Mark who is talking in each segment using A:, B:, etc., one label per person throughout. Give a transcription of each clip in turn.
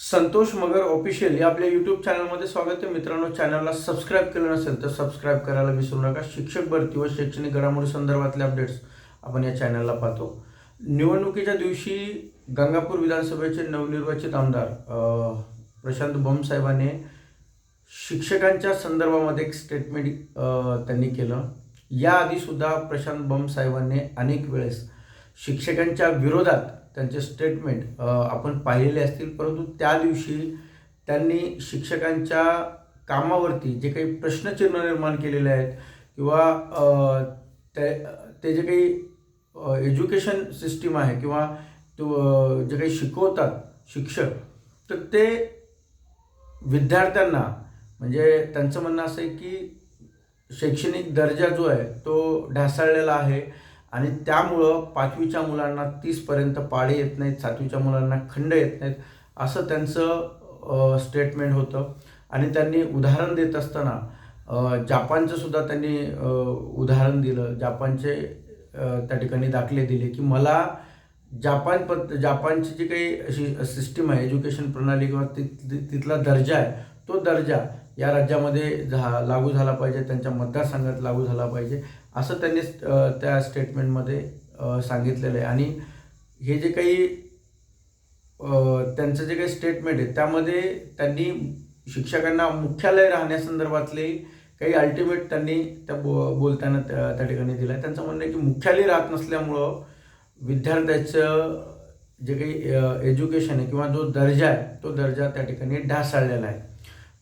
A: संतोष मगर official या आपल्या YouTube चॅनलमध्ये स्वागत आहे. मित्रांनो चॅनलला सबस्क्राईब केलं नसेल तर सबस्क्राईब करायला विसरू नका. शिक्षक भरती व शैक्षणिक घडामोडी संदर्भातले अपडेट्स आपण या चॅनलला पाहतो. निवडणुकीच्या दिवशी गंगापूर विधानसभेचे नवनिर्वाचित आमदार प्रशांत बोमसाहेबांनी शिक्षकांच्या संदर्भामध्ये एक स्टेटमेंट त्यांनी केलं. याआधीसुद्धा प्रशांत बमसाहेबांनी अनेक वेळेस शिक्षकांच्या विरोधात त्यांचे स्टेटमेंट आपण पाहिलेले असतील. परंतु त्या दिवशी त्यांनी शिक्षकांच्या कामावरती जे काही प्रश्नचिन्ह निर्माण केलेले आहेत किंवा ते ते जे काही एज्युकेशन सिस्टीम आहे किंवा तो जे काही शिकवतात शिक्षक तर ते विद्यार्थ्यांना म्हणजे त्यांचं म्हणणं असं आहे की शैक्षणिक दर्जा जो आहे तो ढासळलेला आहे. आणि त्यामुळं पाचवीच्या मुलांना तीसपर्यंत पाळी येत नाहीत सातवीच्या मुलांना खंड येत नाहीत असं त्यांचं स्टेटमेंट होतं. आणि त्यांनी उदाहरण देत असताना जापानचंसुद्धा जापानचं सुद्धा त्यांनी उदाहरण दिलं. जापानचे त्या ठिकाणी दाखले दिले की मला जापान पद जापानची जी काही अशी सिस्टीम आहे एज्युकेशन प्रणाली किंवा तिथला दर्जा आहे तो दर्जा या राज्यामध्ये झा लागू झाला पाहिजे त्यांच्या मतदारसंघात लागू झाला पाहिजे असं त्यांनी त्या स्टेटमेंटमध्ये सांगितलेलं आहे. आणि हे जे काही त्यांचं जे काही स्टेटमेंट आहे त्यामध्ये त्यांनी शिक्षकांना मुख्यालय राहण्यासंदर्भातले काही अल्टिमेट त्यांनी त्या बो बोलताना त्या त्या ठिकाणी दिलं आहे त्यांचं म्हणणं आहे की मुख्यालय राहत नसल्यामुळं विद्यार्थ्याचं जे काही एज्युकेशन आहे किंवा जो दर्जा आहे तो दर्जा त्या ठिकाणी ढासळलेला आहे.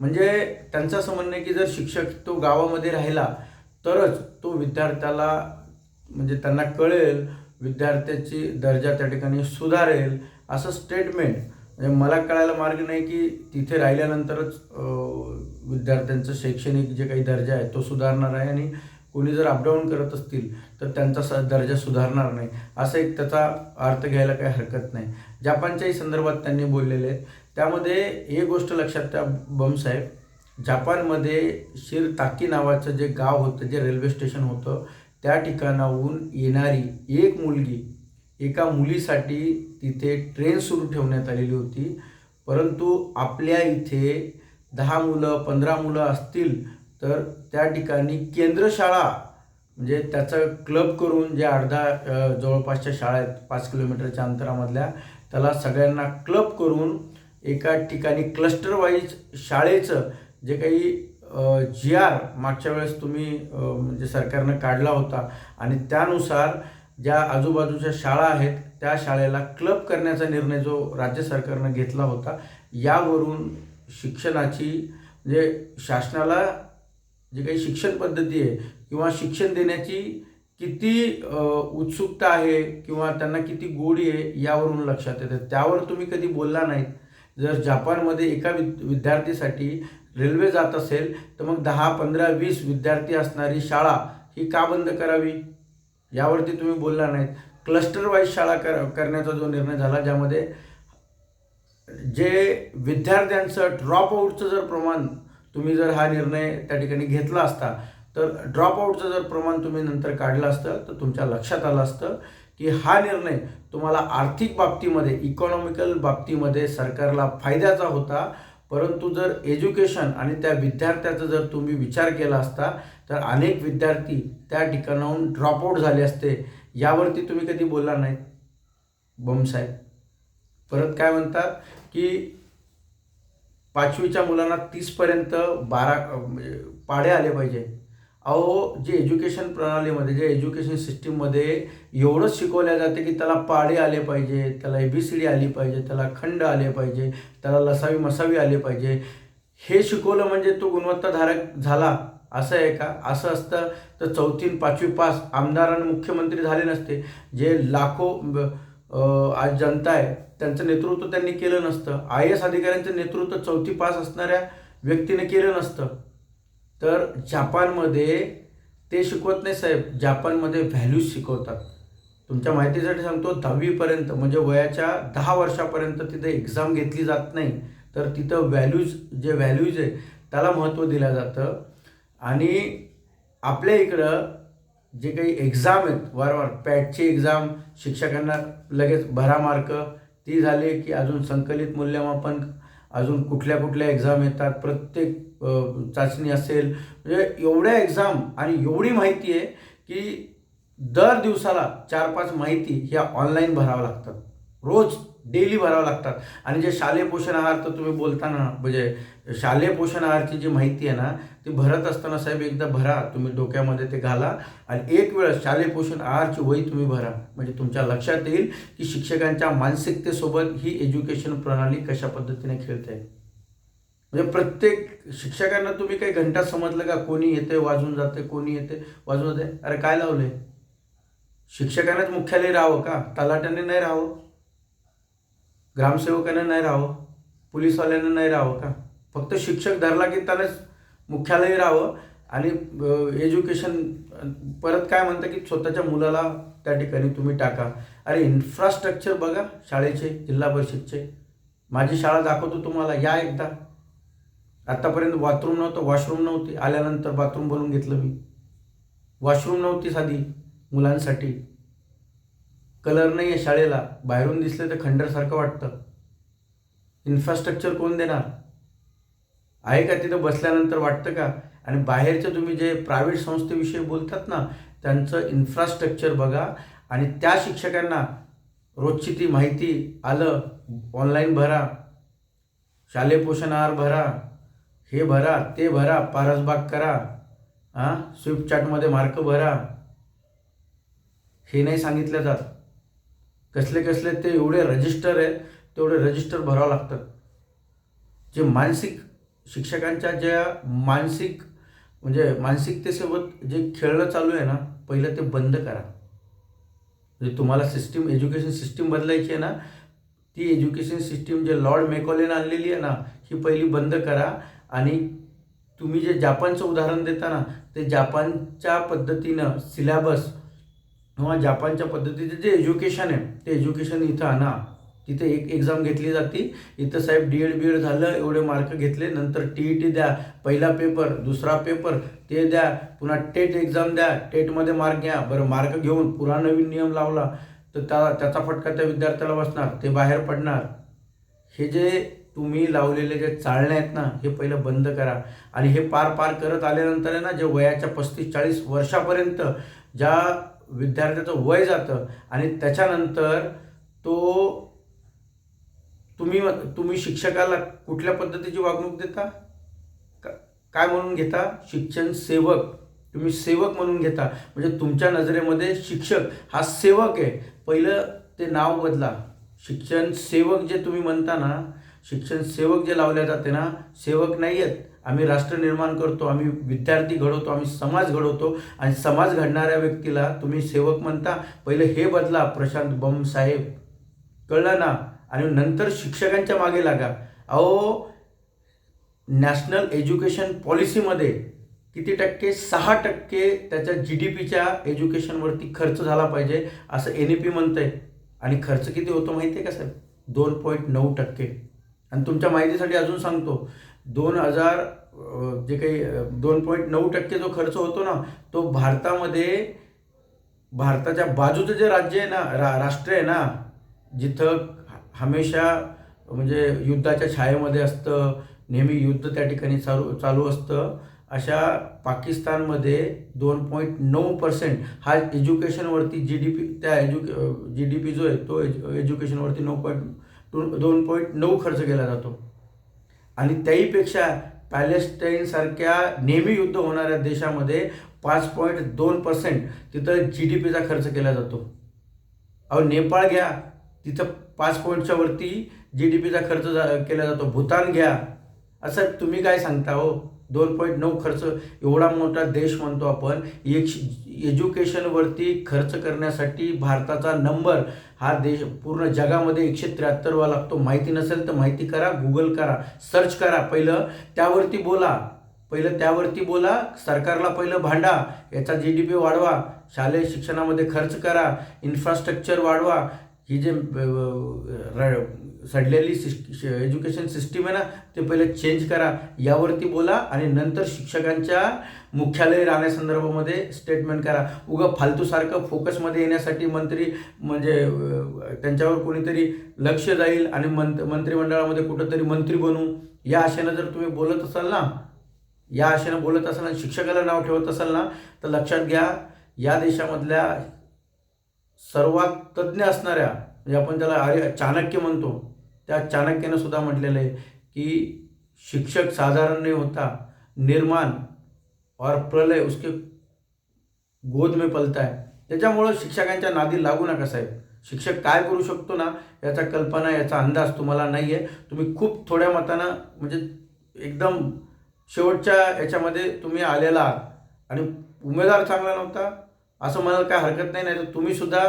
A: म्हणजे त्यांचं असं म्हणणं आहे की जर शिक्षक तो गावामध्ये राहिला तरच तो विद्यार्थ्याला म्हणजे त्यांना कळेल विद्यार्थ्याची दर्जा त्या ठिकाणी सुधारेल असं स्टेटमेंट म्हणजे मला कळायला मार्ग नाही की तिथे राहिल्यानंतरच विद्यार्थ्यांचं शैक्षणिक जे काही दर्जा आहे तो सुधारणार आहे आणि कोणी जर अपडाऊन करत असतील तर त्यांचा स दर्जा सुधारणार नाही. असा एक त्याचा अर्थ घ्यायला काही हरकत नाही. जापानच्याही संदर्भात त्यांनी बोललेले आहेत. त्यामध्ये हे गोष्ट लक्षात त्या बमसाहेब जापानमध्ये शिरताकी नावाचं जे गाव होतं जे रेल्वे स्टेशन होतं त्या ठिकाणाहून येणारी एक मुलगी एका मुलीसाठी तिथे ट्रेन सुरू ठेवण्यात आलेली होती. परंतु आपल्या इथे दहा मुलं पंधरा मुलं असतील तर त्या ठिकाणी केंद्रशाळा म्हणजे त्याचं क्लब करून जे अर्धा जवळपासच्या शाळा आहेत पाच किलोमीटरच्या अंतरामधल्या त्याला सगळ्यांना क्लब करून एका ठिकाणी क्लस्टर वाईज शाळेचं जे काही जी आर मागच्या वेळेस तुम्ही म्हणजे सरकारनं काढला होता आणि त्यानुसार ज्या आजूबाजूच्या शाळा आहेत त्या शाळेला क्लब करण्याचा निर्णय जो राज्य सरकारनं घेतला होता यावरून शिक्षणाची म्हणजे शासनाला जी काही शिक्षण पद्धती आहे किंवा शिक्षण देण्याची किती उत्सुकता आहे किंवा त्यांना किती गोडी आहे यावरून लक्षात येतं. त्यावर तुम्ही कधी बोलला नाहीत. जर जापानमध्ये एका विद विद्यार्थीसाठी रेल्वे जात असेल तर मग दहा पंधरा वीस विद्यार्थी असणारी शाळा ही का बंद करावी? यावरती तुम्ही बोलला नाहीत. क्लस्टर वाईज शाळा कर करण्याचा जो निर्णय झाला ज्यामध्ये जे विद्यार्थ्यांचं ड्रॉपआउटचं जर प्रमाण तुम्ही जर हा निर्णय त्या ठिकाणी घेतला असता तर ड्रॉपआउटचं जर प्रमाण तुम्ही नंतर काढलं असतं तर तुमच्या लक्षात आलं असतं की हा निर्णय तुम्हाला आर्थिक बाबतीमध्ये इकॉनॉमिकल बाबतीमध्ये सरकारला फायद्याचा होता. परंतु जर एज्युकेशन आणि त्या विद्यार्थ्याचा जर तुम्ही विचार केला असता तर अनेक विद्यार्थी त्या ठिकाणाहून ड्रॉपआउट झाले असते. यावरती तुम्ही कधी बोलला नाही. बमसाहेब परत काय म्हणतात की पाचवीच्या मुलांना तीसपर्यंत बारा म्हणजे पाडे आले पाहिजे. अहो जे एज्युकेशन प्रणालीमध्ये जे एज्युकेशन सिस्टीममध्ये एवढंच शिकवल्या जाते की त्याला पाडे आले पाहिजे त्याला ए बी सी डी आली पाहिजे त्याला खंड आले पाहिजे त्याला लसावी मसावी आले पाहिजे. हे शिकवलं म्हणजे तो गुणवत्ताधारक झाला असं आहे का? असं असतं तर चौथी पाचवी पास आमदार आणि मुख्यमंत्री झाले नसते. जे लाखो आज जनता आहे त्यांचं नेतृत्व त्यांनी केलं नसतं. आय एस अधिकाऱ्यांचं नेतृत्व चौथी पास असणाऱ्या व्यक्तीने केलं नसतं. तर जापानमध्ये ते शिकवत नाही साहेब. जापानमध्ये व्हॅल्यूज शिकवतात. तुमच्या माहितीसाठी सांगतो दहावीपर्यंत म्हणजे वयाच्या दहा वर्षापर्यंत तिथे एक्झाम घेतली जात नाही. तर तिथं व्हॅल्यूज जे व्हॅल्यूज आहे त्याला महत्त्व दिलं जातं. आणि आपल्या इकडं जे काही एक्झाम आहेत वारंवार पॅटची एक्झाम शिक्षकांना लगेच भरा मार्क ती झाले की अजून संकलित मूल्यमापन अजून कुठल्या कुठल्या एक्झाम येतात प्रत्येक चाचणी असेल. म्हणजे एवढ्या एक्झाम आणि एवढी माहिती आहे की दर दिवसाला चार पाच माहिती ह्या ऑनलाईन भराव्या लागतात. रोज डेली भरावं लागतात. आणि जे शालेय पोषण आहार तर तुम्ही बोलताना म्हणजे शालेय पोषण आहारची जी माहिती आहे ना ती भरत असताना साहेब एकदा भरा तुम्ही डोक्यामध्ये ते घाला आणि एक वेळ शालेय पोषण आहारची वही तुम्ही भरा. म्हणजे तुमच्या लक्षात येईल की शिक्षकांच्या मानसिकतेसोबत ही एज्युकेशन प्रणाली कशा पद्धतीने खेळते म्हणजे प्रत्येक शिक्षकांना तुम्ही काही घंटा समजलं का? कोणी येते वाजून जाते कोणी येते वाजून जाते अरे काय लावले शिक्षकांनाच मुख्यालय राहावं का? तलाट्याने नाही राहावं? ग्रामसेवकाने नाही राहावं? पोलीसवाल्यानं नाही राहावं का? फक्त शिक्षक धरला की त्यालाच मुख्यालय राहावं आणि एज्युकेशन परत काय म्हणतं की स्वतःच्या मुलाला त्या ठिकाणी तुम्ही टाका. अरे इन्फ्रास्ट्रक्चर बघा शाळेचे जिल्हा परिषदचे. माझी शाळा दाखवतो तुम्हाला या एकदा. आत्तापर्यंत बाथरूम नव्हतं वॉशरूम नव्हती. आल्यानंतर बाथरूम बनवून घेतलं मी. वॉशरूम नव्हती साधी मुलांसाठी. कलर नाही आहे शाळेला. बाहेरून दिसले तर खंडरसारखं वाटतं. इन्फ्रास्ट्रक्चर कोण देणार? आहे का तिथं बसल्यानंतर वाटतं का? आणि बाहेरचे तुम्ही जे प्रायव्हेट संस्थेविषयी बोलतात ना त्यांचं इन्फ्रास्ट्रक्चर बघा आणि त्या शिक्षकांना रोजची ती माहिती आलं ऑनलाईन भरा. शालेय पोषण आहार भरा. हे भरा ते भरा पारसबाग करा. हां स्विफ्ट चार्टमध्ये मार्क भरा. हे नाही सांगितलं जात. कसले कसले ते एवढे रजिस्टर आहेत तेवढे रजिस्टर भरावं लागतं. जे मानसिक शिक्षकांच्या ज्या मानसिक म्हणजे मानसिकतेसोबत जे खेळणं चालू आहे ना पहिलं ते बंद करा. म्हणजे तुम्हाला सिस्टीम एज्युकेशन सिस्टीम बदलायची आहे ना ती एज्युकेशन सिस्टीम जे लॉर्ड मेकॉलेन आणलेली आहे ना ही पहिली बंद करा. आणि तुम्ही जे जापानचं उदाहरण देता ना ते जापानच्या पद्धतीनं सिलॅबस किंवा जापानच्या पद्धतीचं जे एज्युकेशन आहे ते एज्युकेशन इथं आणा. तिथे एक एक्झाम घेतली जाते. इथं साहेब डी एड बी एड झालं एवढे मार्क घेतले. नंतर टी ई टी द्या पहिला पेपर दुसरा पेपर ते द्या. पुन्हा टेट एक्झाम द्या टेटमध्ये मार्क घ्या. बरं मार्क घेऊन पुरा नवीन नियम लावला. तर त्या त्याचा फटका त्या विद्यार्थ्याला बसणार ते बाहेर पडणार. हे जे तुम्ही लावलेले जे चाळणे आहेत ना हे पहिलं बंद करा. आणि हे पार पार करत आल्यानंतर आहे ना जे वयाच्या पस्तीस चाळीस वर्षापर्यंत ज्या विद्यार्थ्याचं वय जातं आणि त्याच्यानंतर तो तुम्ही तुम्ही शिक्षकाला कुठल्या पद्धतीची वागणूक देता? का- काय म्हणून घेता? शिक्षण सेवक. तुम्ही सेवक म्हणून घेता. म्हणजे तुमच्या नजरेमध्ये शिक्षक हा सेवक आहे. पहिलं ते नाव बदला. शिक्षण सेवक जे तुम्ही म्हणता ना शिक्षण सेवक जे लावले जाते ना सेवक नाही आहेत आम्ही राष्ट्र निर्माण करतो आम्ही विद्यार्थी घडवतो आम्ही समाज घडवतो आणि समाज घडणाऱ्या व्यक्तीला तुम्ही सेवक म्हणता. पहिले हे बदला प्रशांत बम साहेब. कळलं ना? आणि नंतर शिक्षकांच्या मागे लागा. अहो नॅशनल एज्युकेशन पॉलिसीमध्ये किती टक्के? सहा टक्के त्याच्या जी डी पीच्या एज्युकेशनवरती खर्च झाला पाहिजे असं एन ई पी म्हणतं आहे आणि खर्च किती होतो माहिती आहे का साहेब? दोन पॉईंट नऊ टक्के. आणि तुमच्या माहितीसाठी अजून सांगतो दोन हजार जे काही दोन पॉईंट नऊ टक्के जो खर्च होतो ना तो भारतामध्ये भारताच्या बाजूचं जे राज्य आहे ना रा राष्ट्र आहे ना जिथं हमेशा म्हणजे युद्धाच्या छायेमध्ये असतं नेहमी युद्ध त्या ठिकाणी चालू चालू असतं. अशा पाकिस्तानमध्ये दोन पॉईंट नऊ पर्सेंट हा एज्युकेशनवरती जी डी पी त्या एज्यु जी डी पी जो आहे तो एज्यु एज्युकेशनवरती नऊ पॉईंट टू दोन पॉईंट नऊ खर्च केला जातो. आणि त्याहीपेक्षा पॅलेस्टाईनसारख्या नेहमी युद्ध होणाऱ्या देशामध्ये पाच पॉईंट दोन पर्सेंट तिथं जी डी पीचा खर्च केला जातो. अहो नेपाळ घ्या. तिथं पाच पॉईंटच्या वरती जी डी पीचा खर्च जा- केला जातो. भूतान घ्या. असं तुम्ही काय सांगता हो? दोन पॉईंट नऊ खर्च एवढा मोठा देश म्हणतो आपण. एक एज्युकेशनवरती खर्च करण्यासाठी भारताचा नंबर हा देश पूर्ण जगामध्ये एकशे त्र्याहत्तरवा लागतो. माहिती नसेल तर माहिती करा गुगल करा सर्च करा पहिलं. त्यावरती बोला. पहिलं त्यावरती बोला सरकारला पहिलं भांडा. याचा जी डी पी वाढवा शालेय शिक्षणामध्ये खर्च करा इन्फ्रास्ट्रक्चर वाढवा. ही जे र- सडलेली सिस्ट एज्युकेशन सिस्टीम आहे ना ते पहिले चेंज करा. यावरती बोला आणि नंतर शिक्षकांच्या मुख्यालय राहण्यासंदर्भामध्ये स्टेटमेंट करा. उगं फालतूसारखं फोकसमध्ये येण्यासाठी मंत्री म्हणजे त्यांच्यावर कोणीतरी लक्ष जाईल आणि मंत मंत्रिमंडळामध्ये कुठंतरी मंत्री बनू. या आशेनं जर तुम्ही बोलत असाल ना या आशेनं बोलत असाल आणि शिक्षकाला नाव ठेवत असाल ना तर लक्षात घ्या या देशामधल्या सर्वात तज्ज्ञ असणाऱ्या म्हणजे आपण त्याला आर्य चाणक्य म्हणतो त्या चाणक्यानं सुद्धा म्हटलेलं आहे की शिक्षक साधारण नहीं होता निर्माण और प्रलय उसके गोद में पलता है. त्याच्यामुळं शिक्षकांच्या नादी लागू नका साहेब. शिक्षक काय करू शकतो ना याचा कल्पना याचा अंदाज तुम्हाला नाही आहे तुम्ही खूप थोड्या मतानं म्हणजे एकदम शेवटच्या याच्यामध्ये तुम्ही आलेला आहात. आणि उमेदवार चांगला नव्हता असं म्हणायला काय हरकत नाही नाही तर तुम्हीसुद्धा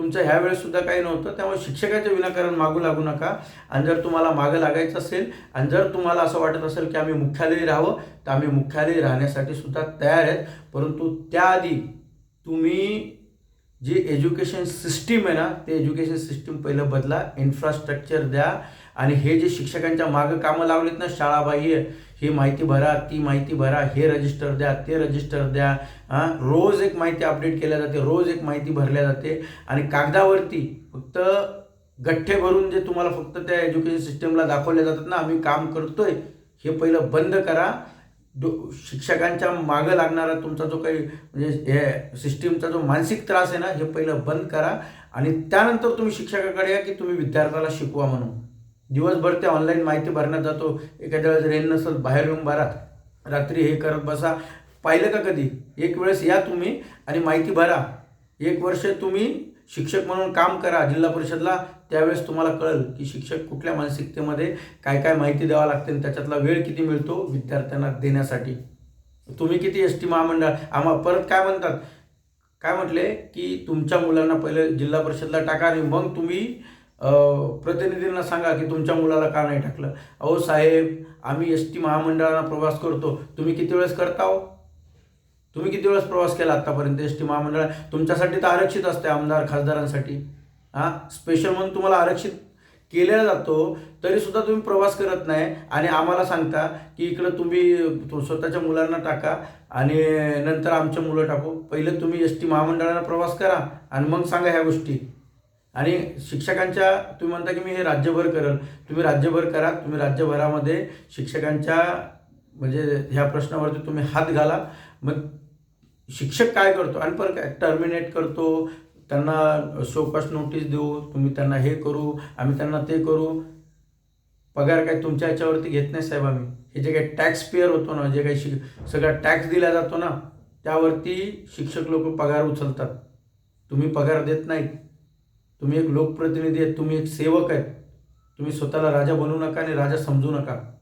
A: तुमचं ह्या सुद्धा काही नव्हतं. त्यामुळे शिक्षकाचं विनाकारण मागू लागू नका. आणि जर तुम्हाला मागं लागायचं असेल आणि जर तुम्हाला असं वाटत असेल की आम्ही मुख्यालयी राहावं तर आम्ही मुख्यालयी राहण्यासाठी सुद्धा तयार आहेत. परंतु त्याआधी तुम्ही जी एज्युकेशन सिस्टीम आहे ना ते एज्युकेशन सिस्टीम पहिलं बदला. इन्फ्रास्ट्रक्चर द्या. आणि हे जे शिक्षकांच्या मागं कामं लावलीत ना शाळाबाह्य ही माहिती भरा ती माहिती भरा हे रजिस्टर द्या ते रजिस्टर द्या हां? रोज एक माहिती अपडेट केल्या जाते रोज एक माहिती भरल्या जाते आणि कागदावरती फक्त गठ्ठे भरून जे तुम्हाला फक्त त्या एज्युकेशन सिस्टमला दाखवले जातात ना आम्ही काम करतोय हे पहिलं बंद करा. दो शिक्षकांच्या मागं लागणारा तुमचा जो काही म्हणजे हे सिस्टीमचा जो मानसिक त्रास आहे ना हे पहिलं बंद करा आणि त्यानंतर तुम्ही शिक्षकाकडे या की तुम्ही विद्यार्थ्याला शिकवा म्हणून. दिवसभर ते ऑनलाईन माहिती भरण्यात जातो. एखाद्या वेळेस रेन नसेल बाहेर येऊन भरा रात्री हे करत बसा. पाहिलं का कधी? एक वेळेस या तुम्ही आणि माहिती भरा. एक वर्ष तुम्ही शिक्षक म्हणून काम करा जिल्हा परिषदला. त्यावेळेस तुम्हाला कळेल की शिक्षक कुठल्या मानसिकतेमध्ये काय काय माहिती द्यावं लागते आणि त्याच्यातला वेळ किती मिळतो विद्यार्थ्यांना देण्यासाठी. तुम्ही किती एस टी महामंडळ? आम्हा परत काय म्हणतात? काय म्हटले? की तुमच्या मुलांना पहिले जिल्हा परिषदला टाका आणि मग तुम्ही प्रतिनिधींना सांगा की तुमच्या मुलाला का नाही टाकलं? अहो साहेब आम्ही एस टी महामंडळाला प्रवास करतो. तुम्ही किती वेळेस करता हो? तुम्ही किती वेळेस प्रवास केला आत्तापर्यंत एस टी महामंडळ? तुमच्यासाठी तर आरक्षित असते आमदार खासदारांसाठी. हां? स्पेशल म्हणून तुम्हाला आरक्षित केला जातो तरीसुद्धा तुम्ही प्रवास करत नाही. आणि आम्हाला सांगता की इकडं तुम्ही स्वतःच्या मुलांना टाका आणि नंतर आमच्या मुलं टाकू. पहिलं तुम्ही एस टी महामंडळाला प्रवास करा आणि मग सांगा ह्या गोष्टी. आणि शिक्षकांच्या तुम्ही म्हणता की मी हे राज्यभर करेल. तुम्ही राज्यभर करा तुम्ही राज्यभरामध्ये शिक्षकांच्या म्हणजे ह्या प्रश्नावरती तुम्ही हात घाला. मग शिक्षक काय करतो? आणि परत काय? टर्मिनेट करतो त्यांना शोकस नोटीस देऊ तुम्ही त्यांना हे करू आम्ही त्यांना ते करू. पगार काय तुमच्या ह्याच्यावरती घेत नाही साहेब आम्ही. हे जे काही टॅक्स पेअर होतो ना जे काही शिक सगळा टॅक्स दिला जातो ना त्यावरती शिक्षक लोक पगार उचलतात. तुम्ही पगार देत नाहीत. तुम्ही एक लोकप्रतिनिधी आहेत तुम्ही एक सेवक आहेत. तुम्ही स्वतःला राजा बनवू नका आणि राजा समजू नका.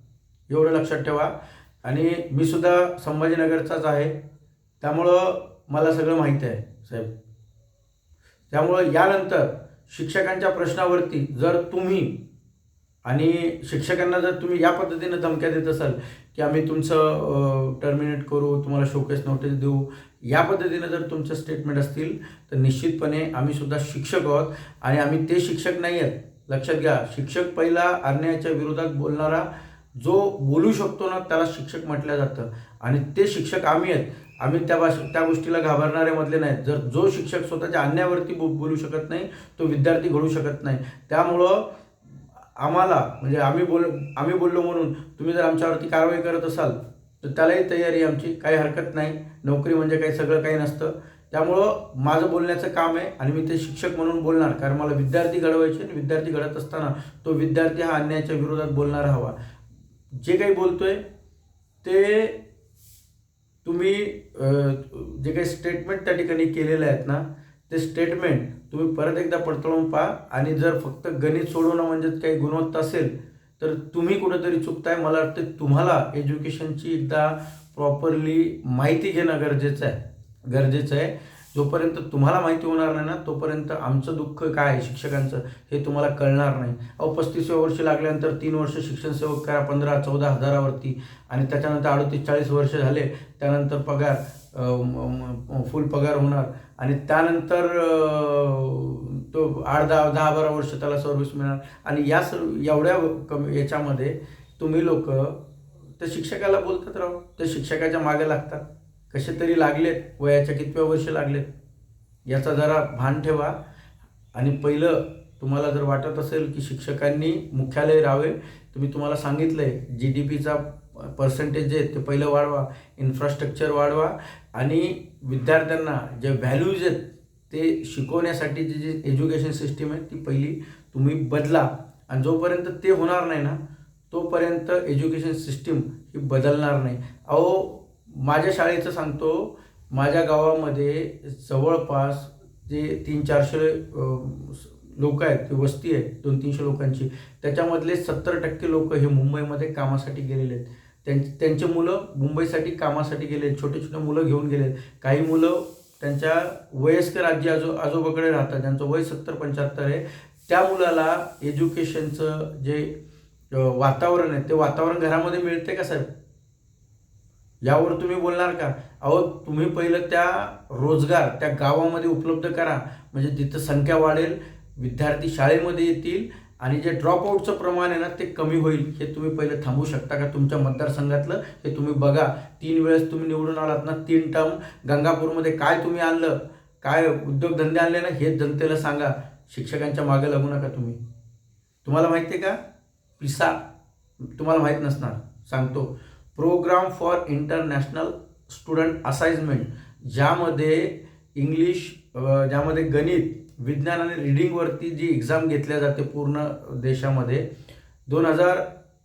A: एवढं लक्षात ठेवा. आणि मी सुद्धा संभाजीनगरचाच आहे. त्यामुळं मला सगळं माहिती आहे साहेब. त्यामुळं यानंतर शिक्षकांच्या प्रश्नावरती जर तुम्ही आणि शिक्षकांना जर तुम्ही या पद्धतीनं धमक्या देत असाल की आम्ही तुमचं टर्मिनेट करू तुम्हाला शोकेस नोटीस देऊ या पद्धतीनं जर तुमचं स्टेटमेंट असतील तर निश्चितपणे आम्ही सुद्धा शिक्षक आहोत आणि आम्ही ते शिक्षक नाही आहेत. लक्षात घ्या शिक्षक पहिला अन्यायाच्या विरोधात बोलणारा जो बोलू शकतो ना त्याला शिक्षक म्हटलं जातं. आणि ते शिक्षक आम्ही आहेत. आम्ही त्या भाष त्या गोष्टीला घाबरणारे मधले नाहीत. जर जो शिक्षक स्वतःच्या अन्यायावरती बो बोलू शकत नाही तो विद्यार्थी घडू शकत नाही. त्यामुळं आम्हाला म्हणजे आम्ही बोल आम्ही बोललो म्हणून तुम्ही जर आमच्यावरती कारवाई करत असाल तर त्यालाही तयारी आमची काही हरकत नाही. नोकरी म्हणजे काही सगळं काही नसतं. त्यामुळं माझं बोलण्याचं काम आहे आणि मी ते शिक्षक म्हणून बोलणार कारण मला विद्यार्थी घडवायचे आणि विद्यार्थी घडत असताना तो विद्यार्थी हा अन्यायाच्या विरोधात बोलणारा हवा. जे काही बोलतोय ते तुम्ही जे काही स्टेटमेंट त्या ठिकाणी केलेले आहेत ना ते स्टेटमेंट तुम्ही परत एकदा पडताळून पहा. आणि जर फक्त गणित सोडवणं म्हणजे काही गुणवत्ता असेल तर तुम्ही कुठेतरी चुकताय. मला वाटतं तुम्हाला एज्युकेशनची एकदा प्रॉपरली माहिती घेणं गरजेचं आहे. गरजेचं आहे. जोपर्यंत तुम्हाला माहिती होणार नाही ना तोपर्यंत आमचं दुःख काय आहे शिक्षकांचं हे तुम्हाला कळणार नाही. अहो पस्तीसव्या वर्षी लागल्यानंतर तीन वर्ष शिक्षण सेवक करा पंधरा चौदा हजारावरती. आणि त्याच्यानंतर अडतीस चाळीस वर्ष झाले त्यानंतर पगार फुल पगार होणार. आणि त्यानंतर तो आठ दहा दहा बारा वर्ष त्याला सर्व्हिस मिळणार. आणि या सर्व एवढ्या कमी याच्यामध्ये तुम्ही लोक त्या शिक्षकाला बोलतात राहू त्या शिक्षकाच्या मागे लागतात. कसे तरी लागलेत वयाच्या कितव्या वर्ष लागलेत. याचा जरा भान ठेवा. आणि पहिलं तुम्हाला जर वाटत असेल की शिक्षकांनी मुख्यालय राहावे तर मी तुम्हाला सांगितलं आहे जी डी पीचा पर्सेंटेज जे आहेत ते पहिलं वाढवा इन्फ्रास्ट्रक्चर वाढवा. आणि विद्यार्थ्यांना जे व्हॅल्यूज आहेत ते शिकवण्यासाठीची जी एज्युकेशन सिस्टीम आहे ती पहिली तुम्ही बदला. आणि जोपर्यंत ते होणार नाही ना तोपर्यंत एज्युकेशन सिस्टीम ही बदलणार नाही. अहो माझ्या शाळेचं सांगतो माझ्या गावामध्ये जवळपास जे तीन चारशे लोक आहेत ती वस्ती आहे दोन तीनशे लोकांची त्याच्यामधले सत्तर टक्के लोक हे मुंबईमध्ये कामासाठी गेलेले आहेत. त्यां त्यांचे मुलं मुंबईसाठी कामासाठी गेले आहेत छोटे छोटे मुलं घेऊन गेले आहेत. काही मुलं त्यांच्या वयस्कर आजी आजो आजोबाकडे राहतात ज्यांचं वय सत्तर पंच्याहत्तर आहे. त्या मुलाला एज्युकेशनचं जे वातावरण आहे ते वातावरण घरामध्ये मिळते का साहेब? यावर तुम्ही बोलणार का? अहो तुम्ही पहिलं त्या रोजगार त्या गावामध्ये उपलब्ध करा. म्हणजे तिथं संख्या वाढेल विद्यार्थी शाळेमध्ये येतील आणि जे ड्रॉपआउटचं प्रमाण आहे ना ते कमी होईल. हे तुम्ही पहिलं थांबू शकता का तुमच्या मतदारसंघातलं? हे तुम्ही बघा. तीन वेळेस तुम्ही निवडून आलात ना तीन टर्म. गंगापूरमध्ये काय तुम्ही आणलं? काय उद्योगधंदे आणले ना हे जनतेला सांगा. शिक्षकांच्या मागे लागू नका तुम्ही. तुम्हाला माहिती आहे का? पिसा. तुम्हाला माहीत नसणार. सांगतो. Programme for international student assignment ज्यामध्ये इंग्लिश ज्यामध्ये गणित विज्ञान आणि रिडिंगवरती जी एक्झाम घेतल्या जाते पूर्ण देशामध्ये दोन हजार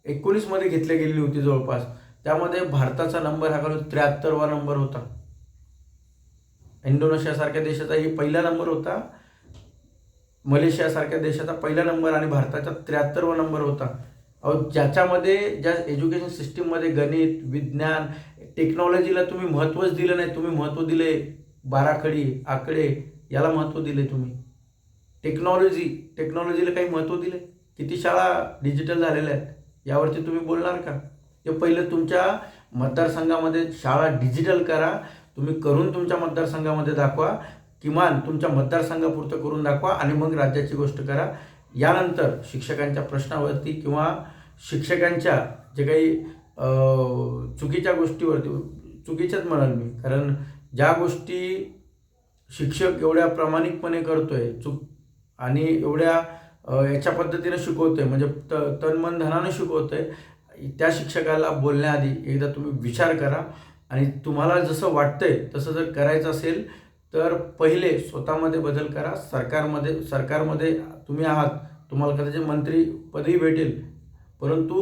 A: एकोणीसमध्ये घेतली गेलेली होती जवळपास. त्यामध्ये भारताचा नंबर हा खालून त्र्याहत्तरवा नंबर होता. इंडोनेशियासारख्या देशाचा ही पहिला नंबर होता. मलेशियासारख्या देशाचा पहिला नंबर आणि भारताचा त्र्याहत्तरवा नंबर होता. अहो ज्याच्यामध्ये ज्या एज्युकेशन सिस्टीममध्ये गणित विज्ञान टेक्नॉलॉजीला तुम्ही महत्त्वच दिलं नाही तुम्ही महत्त्व दिले बाराखडी आकडे याला महत्त्व दिले तुम्ही. टेक्नॉलॉजी टेक्नॉलॉजीला काही महत्त्व दिले? किती शाळा डिजिटल झालेल्या आहेत? यावरती तुम्ही बोलणार का? हे पहिलं तुमच्या मतदारसंघामध्ये शाळा डिजिटल करा. तुम्ही करून तुमच्या मतदारसंघामध्ये दाखवा. किमान तुमच्या मतदारसंघापुरतं करून दाखवा आणि मग राज्याची गोष्ट करा. यानंतर शिक्षकांच्या प्रश्नावरती किंवा शिक्षकांच्या जे काही चुकीच्या गोष्टीवरती चुकीच्याच म्हणाल मी. कारण ज्या गोष्टी शिक्षक एवढ्या प्रामाणिकपणे करतो आहे चुक आणि एवढ्या याच्या पद्धतीनं शिकवतो आहे म्हणजे त तन मन धनानं आहे त्या शिक्षकाला बोलण्याआधी एकदा तुम्ही विचार करा. आणि तुम्हाला जसं वाटतंय तसं जर करायचं असेल तर पहिले स्वतःमध्ये बदल करा. सरकारमध्ये सरकारमध्ये तुम्ही आहात. तुम्हाला कदाचित मंत्रीपदही भेटेल. परंतु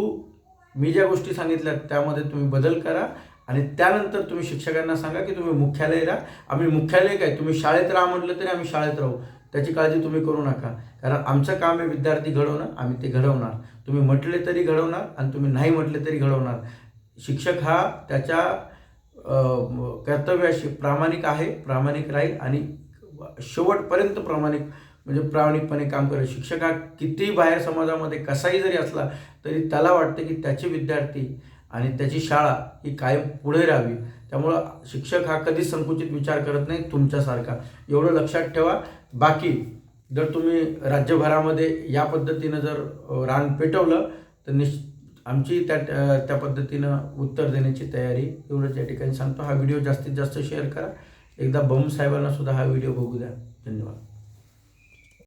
A: मी ज्या गोष्टी सांगितल्या त्यामध्ये तुम्ही बदल करा आणि त्यानंतर तुम्ही शिक्षकांना सांगा की तुम्ही मुख्यालय राहा. आम्ही मुख्यालय काय? तुम्ही शाळेत राहा म्हटलं तरी आम्ही शाळेत राहू. त्याची काळजी तुम्ही करू नका. कारण आमचं काम आहे विद्यार्थी घडवणं आम्ही ते घडवणार. तुम्ही म्हटले तरी घडवणार आणि तुम्ही नाही म्हटले तरी घडवणार. शिक्षक हा त्याच्या कर्तव्याशी प्रामाणिक आहे प्रामाणिक राहील आणि शेवटपर्यंत प्रामाणिक म्हणजे प्रामाणिकपणे काम करेल. शिक्षक हा कितीही बाहेर समाजामध्ये कसाही जरी असला तरी त्याला वाटतं की त्याचे विद्यार्थी आणि त्याची शाळा ही कायम पुढे राहावी. त्यामुळं शिक्षक हा कधीच संकुचित विचार करत नाही तुमच्यासारखा. एवढं लक्षात ठेवा. बाकी जर तुम्ही राज्यभरामध्ये या पद्धतीनं जर रान पेटवलं तर निश् आमची त्या त्या पद्धतीनं उत्तर देण्याची तयारी एवढंच या ठिकाणी सांगतो. हा व्हिडिओ जास्तीत जास्त शेअर करा. एकदा बम साहेबांना सुद्धा हा व्हिडिओ बघू द्या. धन्यवाद.